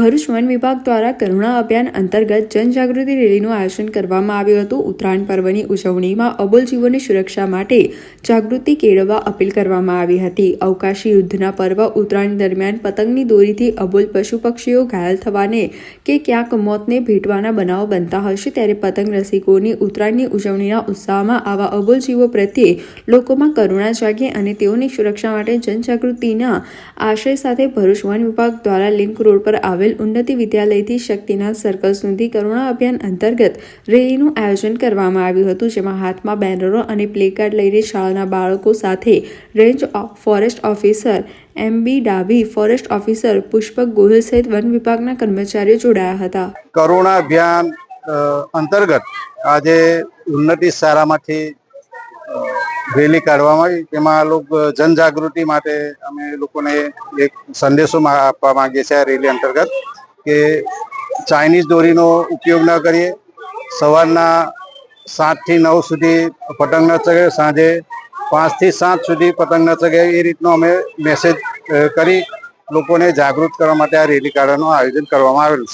Bharuch one વિભાગ દ્વારા કરુણા અભિયાન અંતર્ગત જનજાગૃતિ રેલીનું આયોજન કરવામાં આવ્યું હતું. ઉત્તરાયણ પર્વની ઉજવણીમાં અબોલ જીવોની સુરક્ષા માટે જાગૃતિ કેળવવા અપીલ કરવામાં આવી હતી. અવકાશી યુદ્ધના પર્વ ઉત્તરાયણ દરમિયાન પતંગની દોરીથી અબોલ પશુ પક્ષીઓ ઘાયલ થવાને કે ક્યાંક મોતને ભેટવાના બનાવો બનતા હશે ત્યારે પતંગ રસિકોની ઉત્તરાયણની ઉજવણીના ઉત્સાહમાં આવા અબોલ જીવો પ્રત્યે લોકોમાં કરુણા જાગે અને તેઓની સુરક્ષા માટે જનજાગૃતિના આશય સાથે ભરૂચ વન વિભાગ દ્વારા લિંક રોડ પર આવેલ ઉન્નતિ વિદ્યાલયથી શક્તિનાથ સર્કલ સુધી કરુણા અભિયાન અંતર્ગત રેલીનું આયોજન કરવામાં આવ્યું હતું, જેમાં હાથમાં બેનરો અને પ્લેકાર્ડ લઈને શાળાના બાળકો સાથે range forest officer M B Dabhi, forest officer Pushpak Gohil સહિત વન વિભાગના કર્મચારીઓ જોડાયા હતા. કરુણા અભિયાન અંતર્ગત આજે ઉન્નતિ શાળામાંથી રેલી કાઢવામાં આવી. તેમાં લોકો જનજાગૃતિ માટે અમે લોકોને એક સંદેશો આપવા માંગીએ છીએ આ રેલી અંતર્ગત કે ચાઇનીઝ દોરીનો ઉપયોગ ન કરીએ. સવારના સાતથી નવ સુધી પતંગ ન ચગે સાંજે પાંચથી સાત સુધી પતંગ ન ચગે એ રીતનો અમે મેસેજ કરી લોકોને જાગૃત કરવા માટે આ રેલી કાઢવાનું આયોજન કરવામાં આવેલું છે.